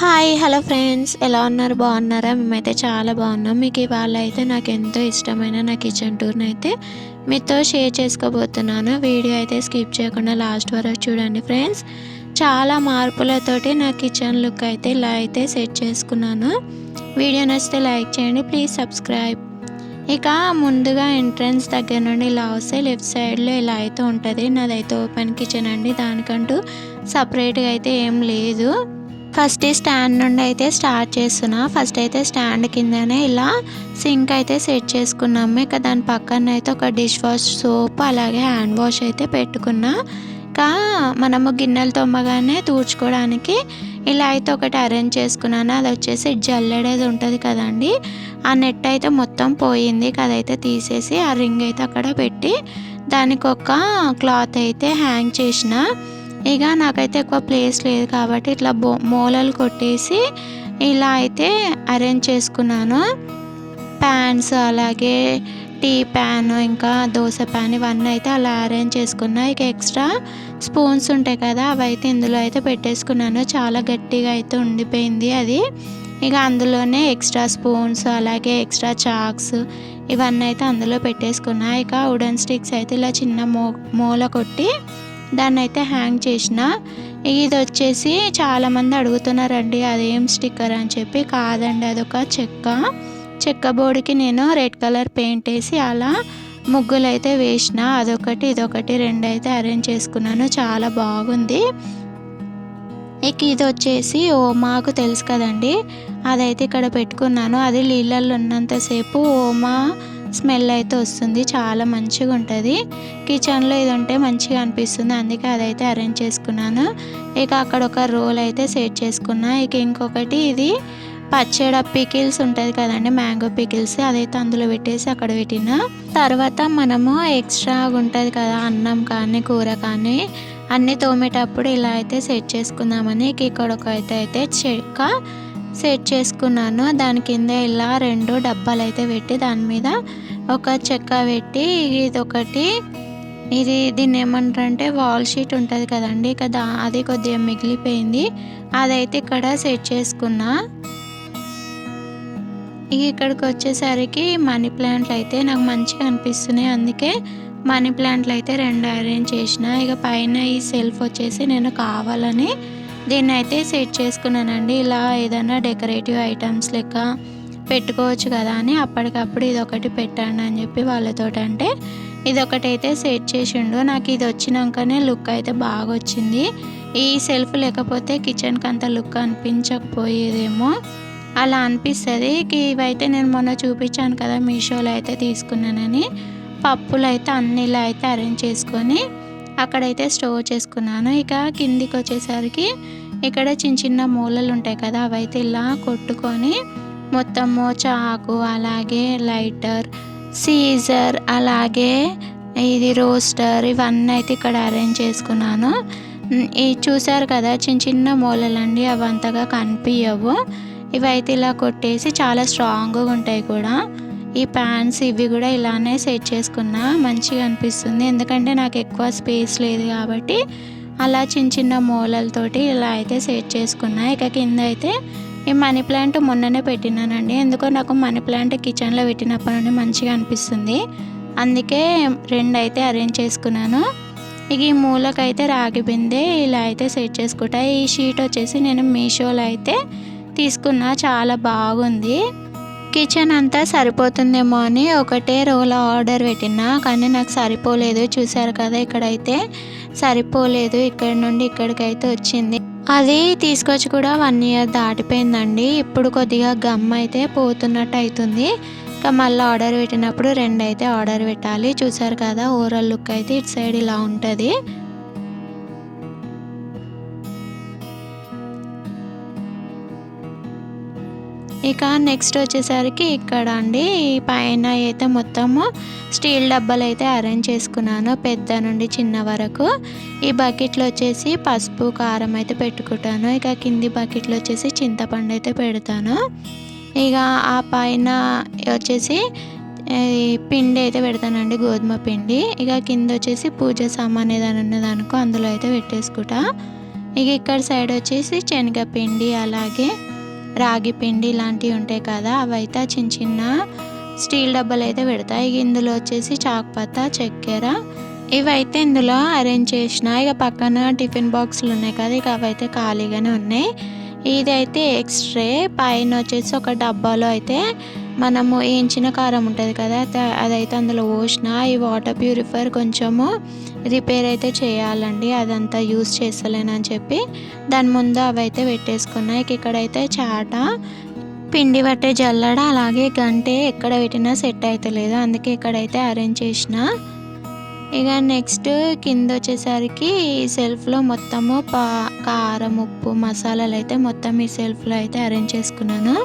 Hi hello friends ఎలా ఉన్నారు? బాగున్నారా? మేమైతే చాలా బాగున్నాం. మీకు ఇవాళ అయితే నాకు ఎంతో ఇష్టమైన నా కిచెన్ టూర్ని అయితే మీతో షేర్ చేసుకోబోతున్నాను. వీడియో అయితే స్కిప్ చేయకుండా లాస్ట్ వరకు చూడండి ఫ్రెండ్స్ చాలా మార్పులతోటి నా కిచెన్ లుక్ అయితే ఇలా అయితే సెట్ చేసుకున్నాను. వీడియో నచ్చితే లైక్ చేయండి ప్లీజ్ సబ్స్క్రైబ్ ఇక ముందుగా ఎంట్రన్స్ దగ్గర నుండి ఇలా వస్తే లెఫ్ట్ సైడ్లో ఇలా అయితే ఉంటుంది. నాదైతే ఓపెన్ కిచెన్ అండి. దానికంటూ సపరేట్గా అయితే ఏం లేదు. ఫస్ట్ ఈ స్టాండ్ నుండి అయితే స్టార్ట్ చేస్తున్నా. ఫస్ట్ అయితే స్టాండ్ కిందనే ఇలా సింక్ అయితే సెట్ చేసుకున్నాము. ఇక దాని పక్కన అయితే ఒక డిష్ వాష్ సోప్ అలాగే హ్యాండ్ వాష్ అయితే పెట్టుకున్నా. ఇంకా మనము గిన్నెలు తొమ్మగానే తూర్చుకోవడానికి ఇలా అయితే ఒకటి అరేంజ్ చేసుకున్నాను. అది వచ్చేసి జల్లెడేది ఉంటుంది కదండి. ఆ నెట్ అయితే మొత్తం పోయింది. అదైతే తీసేసి ఆ రింగ్ అయితే అక్కడ పెట్టి దానికి ఒక క్లాత్ అయితే హ్యాంగ్ చేసిన. ఇక నాకైతే ఎక్కువ ప్లేస్ లేదు కాబట్టి ఇట్లా బో మూలలు కొట్టేసి ఇలా అయితే అరేంజ్ చేసుకున్నాను. ప్యాన్స్ అలాగే టీ ప్యాన్ ఇంకా దోశ ప్యాన్ ఇవన్నీ అయితే అలా అరేంజ్ చేసుకున్నా. ఇక ఎక్స్ట్రా స్పూన్స్ ఉంటాయి కదా అవి అయితే ఇందులో అయితే పెట్టేసుకున్నాను. చాలా గట్టిగా అయితే ఉండిపోయింది అది. ఇక అందులోనే ఎక్స్ట్రా స్పూన్స్ అలాగే ఎక్స్ట్రా చాక్స్ ఇవన్నీ అయితే అందులో పెట్టేసుకున్నా. ఇక వుడెన్ స్టిక్స్ అయితే ఇలా చిన్న మో మూల కొట్టి దాన్ని అయితే హ్యాంగ్ చేసిన. ఇది వచ్చేసి చాలామంది అడుగుతున్నారండి అదేం స్టిక్కర్? అని చెప్పి. కాదండి అదొక చెక్క. చెక్క బోర్డుకి నేను రెడ్ కలర్ పెయింట్ వేసి అలా ముగ్గులు అయితే వేసిన. అదొకటి ఇదొకటి రెండు అయితే అరేంజ్ చేసుకున్నాను. చాలా బాగుంది. ఇక ఇది వచ్చేసి ఓమాకు తెలుసు కదండి అదైతే ఇక్కడ పెట్టుకున్నాను. అది నీళ్ళల్లో ఉన్నంతసేపు ఓమా స్మెల్ అయితే వస్తుంది చాలా మంచిగా ఉంటుంది. కిచెన్లో ఇది ఉంటే మంచిగా అనిపిస్తుంది అందుకే అదైతే అరేంజ్ చేసుకున్నాను. ఇక అక్కడ ఒక రోల్ అయితే సెట్ చేసుకున్నా. ఇక ఇంకొకటి ఇది పచ్చడ పికిల్స్ ఉంటుంది కదండి మ్యాంగో పికిల్స్ అదైతే అందులో పెట్టేసి అక్కడ పెట్టిన. తర్వాత మనము ఎక్స్ట్రా ఉంటుంది కదా అన్నం కానీ కూర కానీ అన్నీ తోమేటప్పుడు ఇలా అయితే సెట్ చేసుకుందామని ఇక ఇక్కడ ఒక అయితే అయితే చెక్క సెట్ చేసుకున్నాను. దాని కింద ఇలా రెండు డబ్బాలు అయితే పెట్టి దాని మీద ఒక చెక్క పెట్టి ఇది ఒకటి ఇది దీన్ని ఏమంటారంటే వాల్ షీట్ ఉంటుంది కదండి ఇక దా అది కొద్దిగా మిగిలిపోయింది. అదైతే ఇక్కడ సెట్ చేసుకున్నా. ఇక ఇక్కడికి వచ్చేసరికి మనీ ప్లాంట్లు అయితే నాకు మంచిగా అనిపిస్తున్నాయి. అందుకే మనీ ప్లాంట్లు అయితే రెండు అరేంజ్ చేసిన. ఇక పైన ఈ సెల్ఫ్ వచ్చేసి నేను కావాలని దీన్ని అయితే సెట్ చేసుకున్నానండి. ఇలా ఏదైనా డెకరేటివ్ ఐటమ్స్ లెక్క పెట్టుకోవచ్చు కదా అని అప్పటికప్పుడు ఇది ఒకటి పెట్టండి అని చెప్పి వాళ్ళతో అంటే ఇది ఒకటైతే సెట్ చేసిండు. నాకు ఇది వచ్చినాకనే లుక్ అయితే బాగా వచ్చింది ఈ సెల్ఫ్ లేకపోతే కిచెన్కి అంత లుక్ అనిపించకపోయేదేమో అలా అనిపిస్తుంది. ఇవైతే నేను మొన్న చూపించాను కదా మీషోలో అయితే తీసుకున్నానని. పప్పులు అయితే అన్ని ఇలా అయితే అరేంజ్ చేసుకొని అక్కడైతే స్టోర్ చేసుకున్నాను. ఇక కిందికి వచ్చేసరికి ఇక్కడ చిన్న చిన్న మూలలు ఉంటాయి కదా అవైతే ఇలా కొట్టుకొని మొత్తము చాకు అలాగే లైటర్ సీజర్ అలాగే ఇది రోస్టర్ ఇవన్నీ అయితే ఇక్కడ అరేంజ్ చేసుకున్నాను. ఇది చూసారు కదా చిన్న చిన్న మూలలండి అవి అంతగా కనిపించవు ఇవైతే ఇలా కొట్టేసి చాలా స్ట్రాంగ్గా ఉంటాయి కూడా. ఈ ప్యాంట్స్ ఇవి కూడా ఇలానే సెట్ చేసుకున్నా మంచిగా అనిపిస్తుంది. ఎందుకంటే నాకు ఎక్కువ స్పేస్ లేదు కాబట్టి అలా చిన్న చిన్న మూలలతోటి ఇలా అయితే సెట్ చేసుకున్నా. ఇక కింద అయితే ఈ మనీ ప్లాంట్ మొన్ననే పెట్టినానండి. ఎందుకో నాకు మనీ ప్లాంట్ కిచెన్లో పెట్టినప్పటి నుండి మంచిగా అనిపిస్తుంది. అందుకే రెండు అయితే అరేంజ్ చేసుకున్నాను. ఇక ఈ మూలకైతే రాగి బిందె ఇలా అయితే సెట్ చేసుకుంటా. ఈ షీట్ వచ్చేసి నేను మీషోలో అయితే తీసుకున్నా. చాలా బాగుంది. కిచెన్ అంతా సరిపోతుందేమో అని ఒకటే రోల్ ఆర్డర్ పెట్టినా కానీ నాకు సరిపోలేదు. చూసారు కదా ఇక్కడైతే సరిపోలేదు. ఇక్కడ నుండి ఇక్కడికైతే వచ్చింది. అది తీసుకొచ్చి కూడా వన్ ఇయర్ దాటిపోయిందండి. ఇప్పుడు కొద్దిగా గమ్ అయితే పోతున్నట్టు అవుతుంది ఇంకా మళ్ళీ ఆర్డర్ పెట్టినప్పుడు రెండు అయితే ఆర్డర్ పెట్టాలి. చూసారు కదా ఓవరాల్ లుక్ అయితే ఇటు సైడ్ ఇలా ఉంటుంది. ఇక నెక్స్ట్ వచ్చేసరికి ఇక్కడ అండి పైన అయితే మొత్తము స్టీల్ డబ్బాలు అయితే అరేంజ్ చేసుకున్నాను పెద్ద నుండి చిన్న వరకు. ఈ బకెట్లో వచ్చేసి పసుపు కారం అయితే పెట్టుకుంటాను. ఇక కింది బకెట్లో వచ్చేసి చింతపండు అయితే పెడతాను. ఇక ఆ పైన వచ్చేసి పిండి అయితే పెడతానండి గోధుమ పిండి. ఇక కింద వచ్చేసి పూజ సామాన్ ఏదైనా ఉన్నదనుకో అందులో అయితే పెట్టేసుకుంటా. ఇక ఇక్కడ సైడ్ వచ్చేసి శనగపిండి అలాగే రాగి పిండి ఇలాంటివి ఉంటాయి కదా అవైతే చిన్న చిన్న స్టీల్ డబ్బాలు అయితే పెడతాయి ఇక ఇందులో వచ్చేసి చాక్పత్త చక్కెర. ఇవైతే ఇందులో అరేంజ్ చేసిన ఇక పక్కన టిఫిన్ బాక్సులు ఉన్నాయి కదా ఇక అవైతే ఖాళీగానే ఉన్నాయి. ఇది అయితే ఎక్స్ట్రే పైన వచ్చేసి ఒక డబ్బాలో అయితే మనము వేయించిన కారం ఉంటుంది కదా అదైతే అందులో పోసిన. ఈ వాటర్ ప్యూరిఫైర్ కొంచెము రిపేర్ అయితే చేయాలండి అదంతా యూస్ చేస్తలేనని చెప్పి. దాని ముందు అవైతే పెట్టేసుకున్నాయి ఇక ఇక్కడైతే చాట పిండి పట్టే జల్లడ అలాగే గంటే ఎక్కడ పెట్టినా సెట్ అవుతలేదు అందుకే ఇక్కడైతే అరేంజ్ చేసిన. ఇక నెక్స్ట్ కింద వచ్చేసరికి ఈ సెల్ఫ్లో మొత్తము పా కారం ఉప్పు మసాలాలు అయితే మొత్తం ఈ సెల్ఫ్లో అయితే అరేంజ్ చేసుకున్నాను.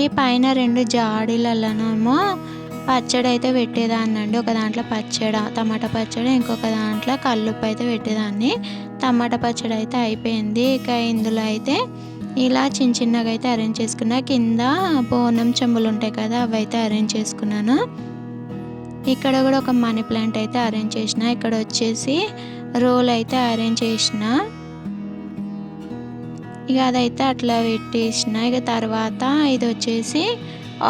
ఈ పైన రెండు జాడీలలోనేమో పచ్చడి అయితే పెట్టేదాన్ని అండి ఒక దాంట్లో పచ్చడి టమాటా పచ్చడి ఇంకొక దాంట్లో కల్లుప్పు అయితే పెట్టేదాన్ని. టమాటా పచ్చడి అయితే అయిపోయింది. ఇక ఇందులో అయితే ఇలా చిన్న చిన్నగా అయితే అరేంజ్ చేసుకున్నా. కింద బోనం చెంబులు ఉంటాయి కదా అవి అయితే అరేంజ్ చేసుకున్నాను. ఇక్కడ కూడా ఒక మనీ ప్లాంట్ అయితే అరేంజ్ చేసిన. ఇక్కడ వచ్చేసి రోల్ అయితే అరేంజ్ చేసిన. ఇక అదైతే అట్లా పెట్టేసిన. ఇక తర్వాత ఇది వచ్చేసి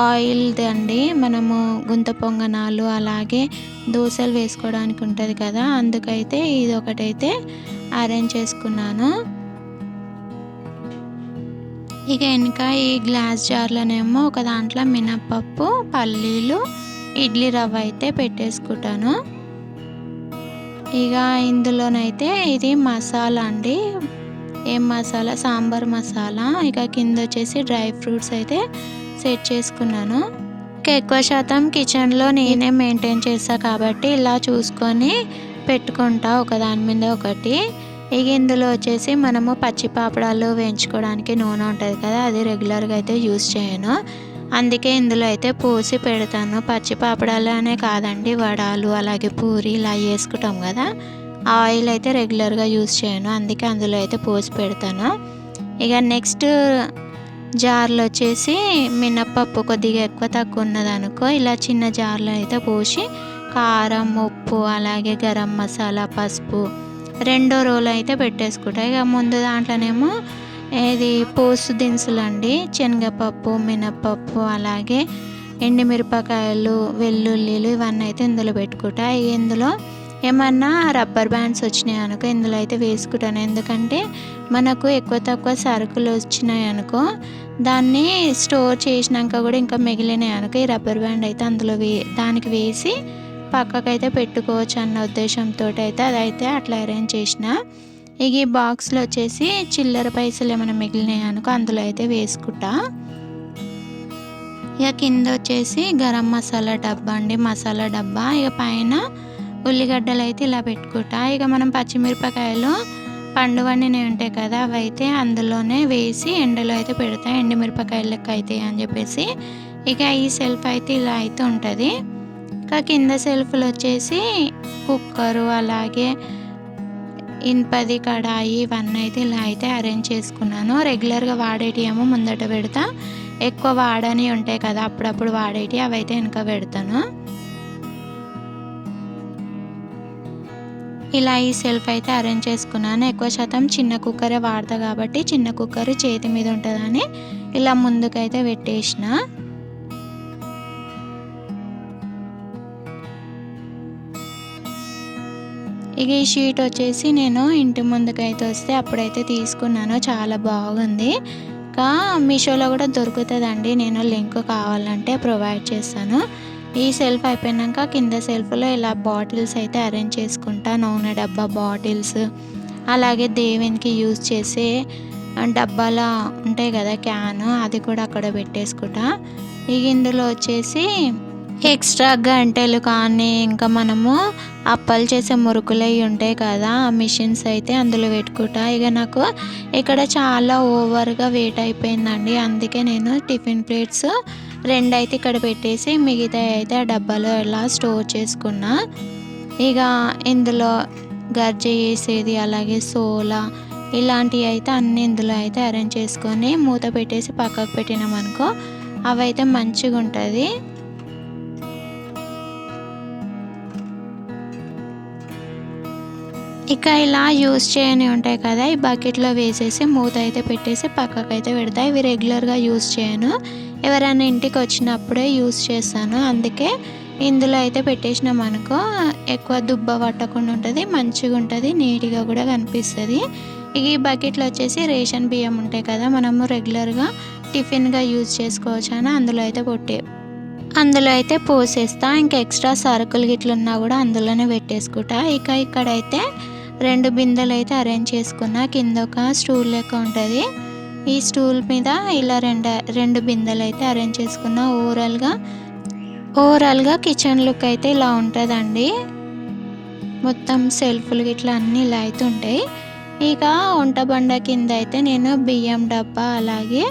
ఆయిల్ది అండి. మనము గుంత పొంగనాలు అలాగే దోశలు వేసుకోవడానికి ఉంటుంది కదా అందుకైతే ఇది ఒకటైతే అరేంజ్ చేసుకున్నాను. ఇక వెనక ఈ గ్లాస్ జార్లోనేమో ఒక దాంట్లో మినప్పప్పు పల్లీలు ఇడ్లీ రవ్వ అయితే పెట్టేసుకుంటాను. ఇక ఇందులోనైతే ఇది మసాలా అండి. ఏం మసాలా? సాంబార్ మసాలా. ఇక కింద వచ్చేసి డ్రై ఫ్రూట్స్ అయితే సెట్ చేసుకున్నాను. ఇంకా ఎక్కువ శాతం కిచెన్లో నేనే మెయింటైన్ చేస్తా కాబట్టి ఇలా చూసుకొని పెట్టుకుంటా ఒకదాని మీద ఒకటి. ఇక ఇందులో వచ్చేసి మనము పచ్చి పాపడాలు వేయించుకోవడానికి నూనె ఉంటుంది కదా అది రెగ్యులర్గా అయితే యూస్ చేయను. అందుకే ఇందులో అయితే పోసి పెడతాను. పచ్చి పాపడాలు అనే కాదండి వడాలు అలాగే పూరి ఇలా వేసుకుంటాం కదా. ఆయిల్ అయితే రెగ్యులర్గా యూస్ చేయను. అందుకే అందులో అయితే పోసి పెడతాను. ఇక నెక్స్ట్ జార్లో వచ్చేసి మినప్పప్పు కొద్దిగా ఎక్కువ తక్కువ ఉన్నదనుకో ఇలా చిన్న జార్లో అయితే పోసి కారం ఉప్పు అలాగే గరం మసాలా పసుపు రెండో రోలు అయితే పెట్టేసుకుంటా. ఇక ముందు దాంట్లోనేమో ఇది పోసు దినుసులు అండి శనగపప్పు మినప్పప్పు అలాగే ఎండుమిరపకాయలు వెల్లుల్లిలు ఇవన్నీ అయితే ఇందులో పెట్టుకుంటా. ఇక ఇందులో ఏమన్నా రబ్బర్ బ్యాండ్స్ వచ్చినాయి అనుకో ఇందులో అయితే వేసుకుంటాను. ఎందుకంటే మనకు ఎక్కువ తక్కువ సరుకులు వచ్చినాయి అనుకో దాన్ని స్టోర్ చేసినాక కూడా ఇంకా మిగిలినాయి అనుకో ఈ రబ్బర్ బ్యాండ్ అయితే అందులో వే దానికి వేసి పక్కకైతే పెట్టుకోవచ్చు అన్న ఉద్దేశంతో అయితే అదైతే అట్లా అరేంజ్ చేసిన. ఇక ఈ బాక్స్లో వచ్చేసి చిల్లర పైసలు ఏమైనా మిగిలినాయి అనుకో అందులో అయితే వేసుకుంటా. ఇక కింద వచ్చేసి గరం మసాలా డబ్బా అండి మసాలా డబ్బా. ఇక పైన ఉల్లిగడ్డలు అయితే ఇలా పెట్టుకుంటా. ఇక మనం పచ్చిమిరపకాయలు పండు ఉంటాయి కదా అవి అయితే అందులోనే వేసి ఎండలో అయితే పెడతా. ఎండుమిరపకాయలు లెక్క అవుతాయి అని చెప్పేసి ఇక ఈ సెల్ఫ్ అయితే ఇలా అయితే ఉంటుంది. ఇంకా కింద సెల్ఫ్లు వచ్చేసి కుక్కరు అలాగే ఇనుపది కడాయి ఇవన్నీ అయితే ఇలా అయితే అరేంజ్ చేసుకున్నాను. రెగ్యులర్గా వాడేటి ఏమో ముందట పెడతా. ఎక్కువ వాడని ఉంటాయి కదా అప్పుడప్పుడు వాడేటి అవి అయితే వెనక పెడతాను. ఇలా ఈ సెల్ఫ్ అయితే అరేంజ్ చేసుకున్నాను. ఎక్కువ శాతం చిన్న కుక్కరే వాడతా కాబట్టి చిన్న కుక్కర్ చేతి మీద ఉంటుందని ఇలా ముందుకైతే పెట్టేసిన. ఇక ఈ షీట్ వచ్చేసి నేను ఇంటి ముందుకైతే వస్తే అప్పుడైతే తీసుకున్నాను. చాలా బాగుంది. ఇంకా మీషోలో కూడా దొరుకుతుందండి. నేను లింక్ కావాలంటే ప్రొవైడ్ చేస్తాను. ఈ సెల్ఫ్ అయిపోయాక కింద సెల్ఫ్లో ఇలా బాటిల్స్ అయితే అరేంజ్ చేసుకుంటా. నూనె డబ్బా బాటిల్స్. అలాగే దేవునికి యూజ్ చేసే డబ్బాల ఉంటాయి కదా క్యాన్ అది కూడా అక్కడ పెట్టేసుకుంటా. ఇక ఇందులో వచ్చేసి ఎక్స్ట్రా గంటెలు కానీ ఇంకా మనము అప్పలు చేసే మురుకులు అవి ఉంటాయి కదా ఆ మిషన్స్ అయితే అందులో పెట్టుకుంటా. ఇక నాకు ఇక్కడ చాలా ఓవర్గా వెయిట్ అయిపోయిందండి. అందుకే నేను టిఫిన్ ప్లేట్స్ రెండు అయితే ఇక్కడ పెట్టేసి మిగతా అయితే ఆ డబ్బాలో ఇలా స్టోర్ చేసుకున్నా ఇక ఇందులో గర్జ వేసేది అలాగే సోలా ఇలాంటివి అయితే అన్ని ఇందులో అయితే అరేంజ్ చేసుకొని మూత పెట్టేసి పక్కకు పెట్టినామనుకో అవైతే మంచిగా ఉంటుంది. ఇక ఇలా యూస్ చేయని ఉంటాయి కదా ఈ బకెట్లో వేసేసి మూత అయితే పెట్టేసి పక్కకైతే పెడతాయి ఇవి రెగ్యులర్గా యూస్ చేయను. ఎవరైనా ఇంటికి వచ్చినప్పుడే యూస్ చేస్తాను అందుకే ఇందులో అయితే పెట్టేసినాం అనుకో ఎక్కువ దుబ్బ పట్టకుండా ఉంటుంది మంచిగా ఉంటుంది నీట్గా కూడా కనిపిస్తుంది. ఈ బకెట్లో వచ్చేసి రేషన్ బియ్యం ఉంటాయి కదా మనము రెగ్యులర్గా టిఫిన్గా యూజ్ చేసుకోవచ్చు అని అందులో అయితే పొట్టే. అందులో అయితే పోసేస్తా ఇంకా ఎక్స్ట్రా సరుకులు గిట్లు ఉన్నా కూడా అందులోనే పెట్టేసుకుంటా. ఇక ఇక్కడైతే రెండు బిందెలు అయితే అరేంజ్ చేసుకున్నా కింద ఒక స్టూల్ లెక్క ఉంటుంది. ఈ స్టూల్ మీద ఇలా రెండు రెండు బిందెలు అయితే అరేంజ్ చేసుకున్న. ఓవరాల్గా ఓవరాల్గా కిచెన్ లుక్ అయితే ఇలా ఉంటుందండి. మొత్తం సెల్ఫ్లు ఇట్లా అన్నీ ఇలా అయితే ఉంటాయి. ఇక వంట బండ కింద అయితే నేను బియ్యం డబ్బా అలాగే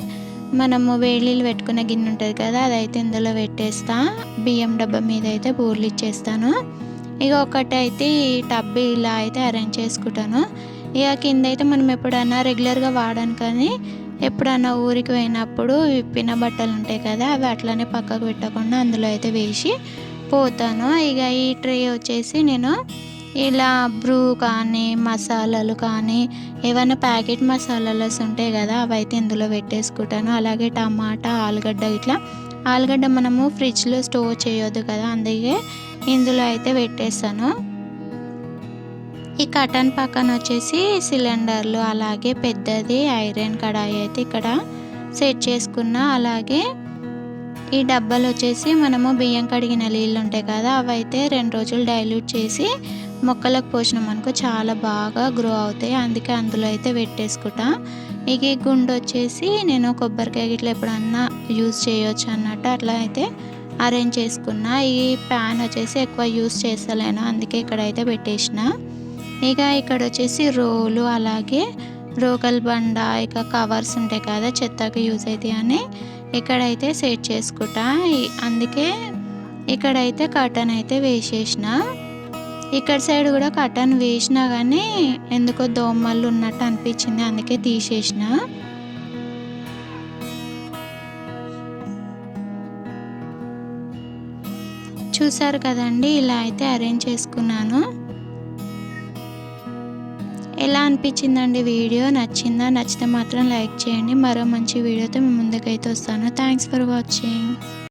మనము వేలీలు పెట్టుకున్న గిన్నె ఉంటుంది కదా అదైతే ఇందులో పెట్టేస్తా. బియ్యం డబ్బా మీద అయితే బూర్లు ఇచ్చేస్తాను. ఇక ఒకటి అయితే ఈ టబ్బి ఇలా అయితే అరేంజ్ చేసుకుంటాను. ఇక కింద అయితే మనం ఎప్పుడైనా రెగ్యులర్గా వాడాను కానీ ఎప్పుడన్నా ఊరికి పోయినప్పుడు విప్పిన బట్టలు ఉంటాయి కదా అవి అట్లనే పక్కకు పెట్టకుండా అందులో అయితే వేసి పోతాను. ఇక ఈ ట్రే వచ్చేసి నేను ఇలా బ్రూ కానీ మసాలాలు కానీ ఏవైనా ప్యాకెట్ మసాలాలు ఉంటాయి కదా అవి అయితే ఇందులో పెట్టేసుకుంటాను. అలాగే టమాటా ఆలుగడ్డ ఇట్లా. ఆలుగడ్డ మనము ఫ్రిడ్జ్లో స్టోర్ చేయొద్దు కదా అందుకే ఇందులో అయితే పెట్టేస్తాను. ఈ కటన్ పక్కన వచ్చేసి సిలిండర్లు అలాగే పెద్దది ఐరన్ కడాయి అయితే ఇక్కడ సెట్ చేసుకున్న అలాగే ఈ డబ్బాలు వచ్చేసి మనము బియ్యం కడిగిన నీళ్ళు ఉంటాయి కదా అవి అయితే రెండు రోజులు డైల్యూట్ చేసి మొక్కలకు పోసినాం అనుకో చాలా బాగా గ్రో అవుతాయి. అందుకే అందులో అయితే పెట్టేసుకుంటా. ఇక ఈ గుండు వచ్చేసి నేను కొబ్బరికాయ ఇట్లా ఎప్పుడన్నా యూజ్ చేయొచ్చు అన్నట్టు అట్లా అయితే అరేంజ్ చేసుకున్నా. ఈ ప్యాన్ వచ్చేసి ఎక్కువ యూజ్ చేస్తలేను అందుకే ఇక్కడైతే పెట్టేసిన. ఇక ఇక్కడ వచ్చేసి రోలు అలాగే రోకల్ బండ ఇక కవర్స్ ఉంటాయి కదా చెత్తకు యూజ్ అవుతాయి అని ఇక్కడైతే సెట్ చేసుకుంటా. అందుకే ఇక్కడైతే కటన్ అయితే వేసేసిన. ఇక్కడ సైడ్ కూడా కర్టన్ వేసినా కానీ ఎందుకో దోమలు ఉన్నట్టు అనిపించింది అందుకే తీసేసిన. చూసారు కదండి ఇలా అయితే అరేంజ్ చేసుకున్నాను. ఎలా అనిపించిందండి వీడియో? నచ్చిందా? నచ్చితే మాత్రం లైక్ చేయండి. మరో మంచి వీడియోతో మీ ముందుకైతే వస్తాను. Thanks for watching